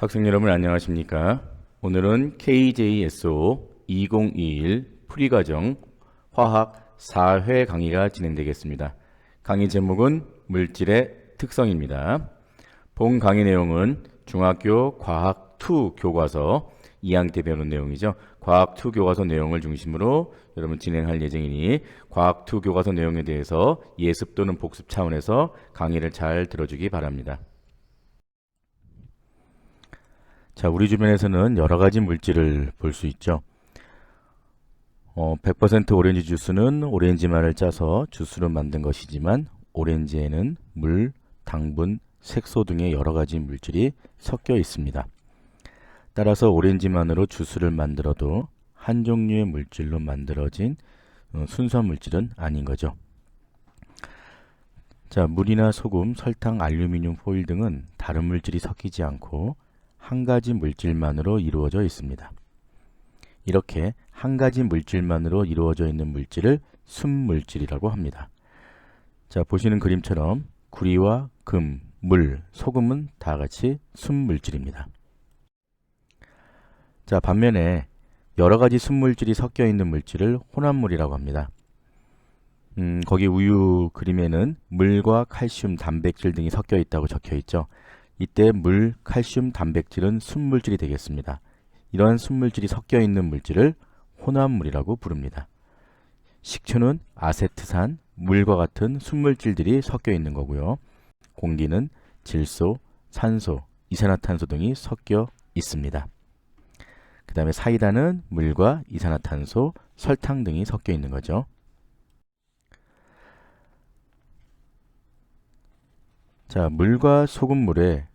학생 여러분 안녕하십니까? 오늘은 KJSO 2021 풀이과정 화학 4회 강의가 진행되겠습니다. 강의 제목은 물질의 특성입니다. 본 강의 내용은 중학교 과학 2 교과서 2학기 때 배우는 내용이죠. 과학 2 교과서 내용을 중심으로 여러분 진행할 예정이니 과학 2 교과서 내용에 대해서 예습 또는 복습 차원에서 강의를 잘 들어주기 바랍니다. 자, 우리 주변에서는 여러 가지 물질을 볼 수 있죠. 어, 100% 오렌지 주스는 오렌지만을 짜서 주스로 만든 것이지만 오렌지에는 물, 당분, 색소 등의 여러 가지 물질이 섞여 있습니다. 따라서 오렌지만으로 주스를 만들어도 한 종류의 물질로 만들어진 어, 순서 물질은 아닌 거죠. 자, 물이나 소금, 설탕, 알루미늄 포일 등은 다른 물질이 섞이지 않고 한 가지 물질만으로 이루어져 있습니다. 이렇게 한 가지 물질만으로 이루어져 있는 물질을 순물질이라고 합니다. 자, 보시는 그림처럼 구리와 금, 물, 소금은 다 같이 순물질입니다. 자, 반면에 여러 가지 순물질이 섞여 있는 물질을 혼합물이라고 합니다. 음, 거기 우유 그림에는 물과 칼슘, 단백질 등이 섞여 있다고 적혀 있죠. 이때 물, 칼슘, 단백질은 순물질이 되겠습니다. 이러한 순물질이 섞여 있는 물질을 혼합물이라고 부릅니다. 식초는 아세트산, 물과 같은 순물질들이 섞여 있는 거고요. 공기는 질소, 산소, 이산화탄소 등이 섞여 있습니다. 그 다음에 사이다는 물과 이산화탄소, 설탕 등이 섞여 있는 거죠. 자, 물과 소금물에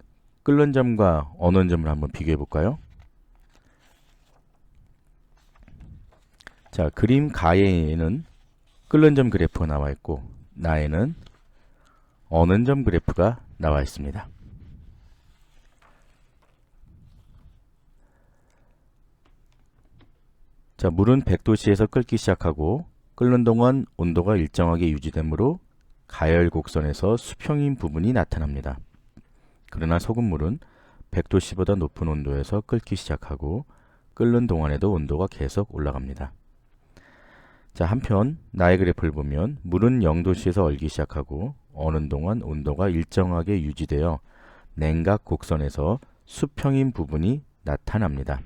끓는 점과 어는 점을 한번 비교해 볼까요? 자, 그림 가에는 끓는 점 그래프가 나와 있고 나에는 어는 점 그래프가 나와 있습니다. 자, 물은 100도씨에서 끓기 시작하고 끓는 동안 온도가 일정하게 유지되므로 가열 곡선에서 수평인 부분이 나타납니다. 그러나 소금물은 100도씨보다 높은 온도에서 끓기 시작하고 끓는 동안에도 온도가 계속 올라갑니다. 자, 한편 나의 그래프를 보면 물은 0도씨에서 얼기 시작하고 어는 동안 온도가 일정하게 유지되어 냉각 곡선에서 수평인 부분이 나타납니다.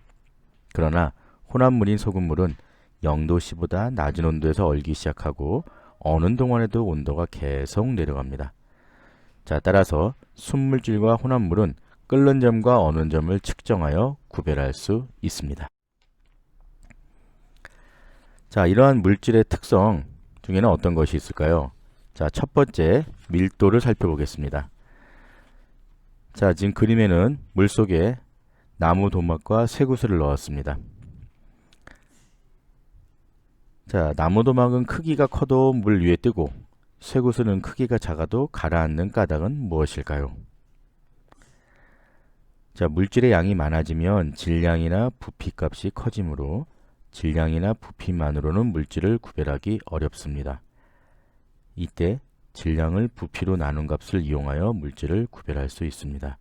그러나 혼합물인 소금물은 0도씨보다 낮은 온도에서 얼기 시작하고 어는 동안에도 온도가 계속 내려갑니다. 자, 따라서 순물질과 혼합물은 끓는 점과 어는 점을 측정하여 구별할 수 있습니다. 자, 이러한 물질의 특성 중에는 어떤 것이 있을까요? 자, 첫 번째 밀도를 살펴보겠습니다. 자, 지금 그림에는 물 속에 나무 도막과 쇠구슬을 넣었습니다. 자, 나무 도막은 크기가 커도 물 위에 뜨고 쇠구슬은 크기가 작아도 가라앉는 까닭은 무엇일까요? 자, 물질의 양이 많아지면 질량이나 부피값이 커지므로 질량이나 부피만으로는 물질을 구별하기 어렵습니다. 이때 질량을 부피로 나눈 값을 이용하여 물질을 구별할 수 있습니다.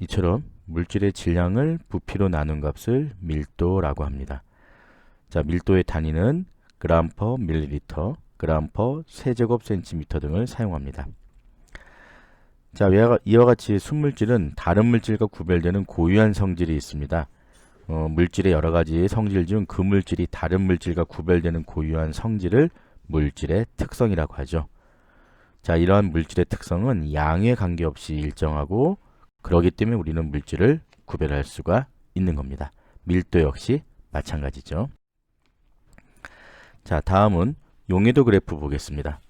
이처럼 물질의 질량을 부피로 나눈 값을 밀도라고 합니다. 자, 밀도의 단위는 그램 퍼 밀리리터, 그램 퍼 세제곱 센티미터 등을 사용합니다. 자, 이와 같이 순물질은 다른 물질과 구별되는 고유한 성질이 있습니다. 어, 물질의 여러 가지 성질 중 그 물질이 다른 물질과 구별되는 고유한 성질을 물질의 특성이라고 하죠. 자, 이러한 물질의 특성은 양에 관계없이 일정하고 그러기 때문에 우리는 물질을 구별할 수가 있는 겁니다. 밀도 역시 마찬가지죠. 자, 다음은 용해도 그래프 보겠습니다.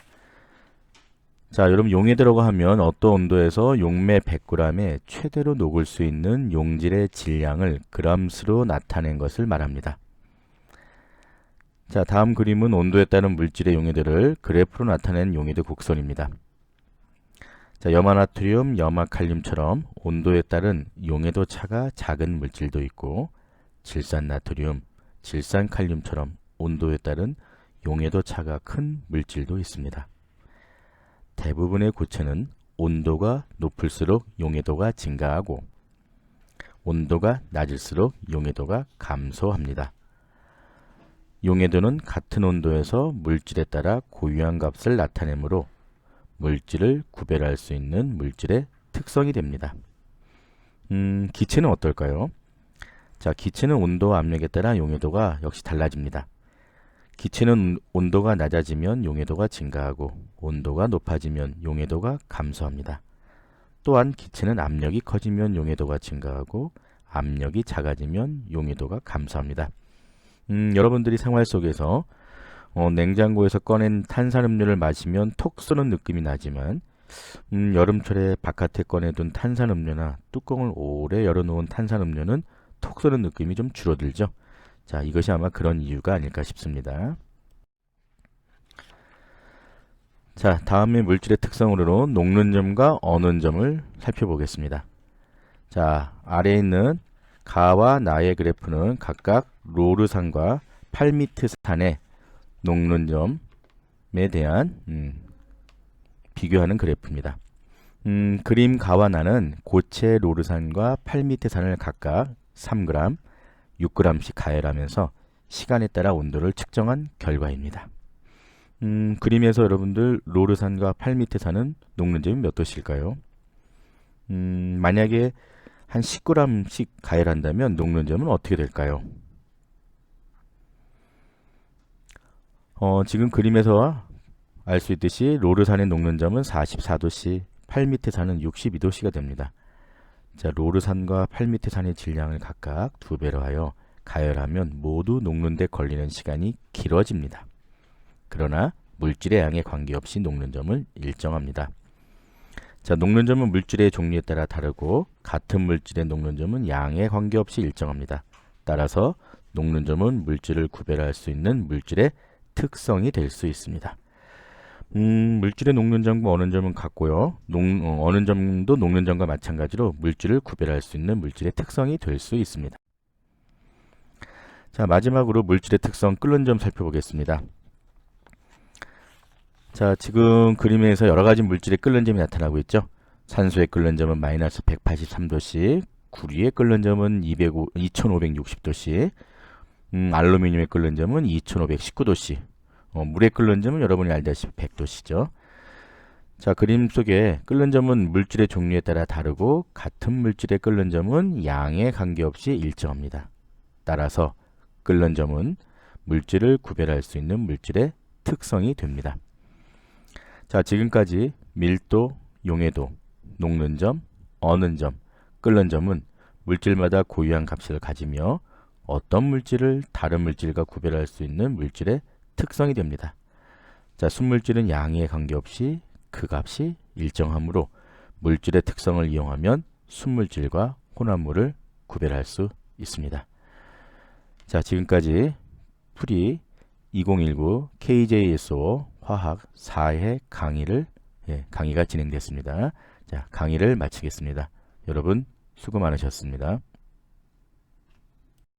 자, 여러분 용해도라고 하면 어떤 온도에서 용매 100g에 최대로 녹을 수 있는 용질의 질량을 그람수로 나타낸 것을 말합니다. 자, 다음 그림은 온도에 따른 물질의 용해도를 그래프로 나타낸 용해도 곡선입니다. 자, 염화나트륨, 염화칼륨처럼 온도에 따른 용해도 차가 작은 물질도 있고 질산나트륨, 질산칼륨처럼 온도에 따른 용해도 차가 큰 물질도 있습니다. 대부분의 고체는 온도가 높을수록 용해도가 증가하고 온도가 낮을수록 용해도가 감소합니다. 용해도는 같은 온도에서 물질에 따라 고유한 값을 나타내므로 물질을 구별할 수 있는 물질의 특성이 됩니다. 음, 기체는 어떨까요? 자, 기체는 온도와 압력에 따라 용해도가 역시 달라집니다. 기체는 온도가 낮아지면 용해도가 증가하고 온도가 높아지면 용해도가 감소합니다. 또한 기체는 압력이 커지면 용해도가 증가하고 압력이 작아지면 용해도가 감소합니다. 음, 여러분들이 생활 속에서 어, 냉장고에서 꺼낸 탄산음료를 마시면 톡 쏘는 느낌이 나지만 음, 여름철에 바깥에 꺼내둔 탄산음료나 뚜껑을 오래 열어놓은 탄산음료는 톡 쏘는 느낌이 좀 줄어들죠. 자, 이것이 아마 그런 이유가 아닐까 싶습니다. 자, 다음에 물질의 특성으로 녹는 점과 어는 점을 살펴보겠습니다. 자, 아래에 있는 가와 나의 그래프는 각각 로르산과 8미트 산의 녹는 점에 대한 음, 비교하는 그래프입니다. 음, 그림 가와 나는 고체 로르산과 8미트 산을 각각 3g, 6g씩 가열하면서 시간에 따라 온도를 측정한 결과입니다. 음, 그림에서 여러분들 로르산과 8미트산은 녹는 점이 몇 도실까요? 음, 만약에 한 10g씩 가열한다면 녹는 점은 어떻게 될까요? 어, 지금 그림에서 알 수 있듯이 로르산의 녹는 점은 44도씨, 8미트산은 62도씨가 됩니다. 자, 로르산과 8미트산의 질량을 각각 두 배로 하여 가열하면 모두 녹는 데 걸리는 시간이 길어집니다. 그러나 물질의 양에 관계없이 녹는 점을 일정합니다. 자, 녹는 점은 물질의 종류에 따라 다르고 같은 물질의 녹는 점은 양에 관계없이 일정합니다. 따라서 녹는 점은 물질을 구별할 수 있는 물질의 특성이 될 수 있습니다. 음, 물질의 녹는 점과 어는 점은 같고요. 녹, 어, 어는 점도 녹는 점과 마찬가지로 물질을 구별할 수 있는 물질의 특성이 될 수 있습니다. 자, 마지막으로 물질의 특성 끓는 점 살펴보겠습니다. 자, 지금 그림에서 여러 가지 물질의 끓는 점이 나타나고 있죠. 산소의 끓는 점은 마이너스 183도씨, 구리의 끓는 점은 205, 2560도씨, 음, 알루미늄의 끓는 점은 2519도씨, 어, 물의 끓는 점은 여러분이 알다시피 100도씨죠. 자, 그림 속에 끓는 점은 물질의 종류에 따라 다르고 같은 물질의 끓는 점은 양에 관계없이 일정합니다. 따라서 끓는 점은 물질을 구별할 수 있는 물질의 특성이 됩니다. 자, 지금까지 밀도, 용해도, 녹는 점, 어는 점, 끓는 점은 물질마다 고유한 값을 가지며 어떤 물질을 다른 물질과 구별할 수 있는 물질의 특성이 됩니다. 자, 순물질은 양에 관계없이 그 값이 일정하므로 물질의 특성을 이용하면 순물질과 혼합물을 구별할 수 있습니다. 자, 지금까지 풀이 2019 KJSO 화학 4회 강의를 예, 강의가 진행됐습니다. 자, 강의를 마치겠습니다. 여러분 수고 많으셨습니다.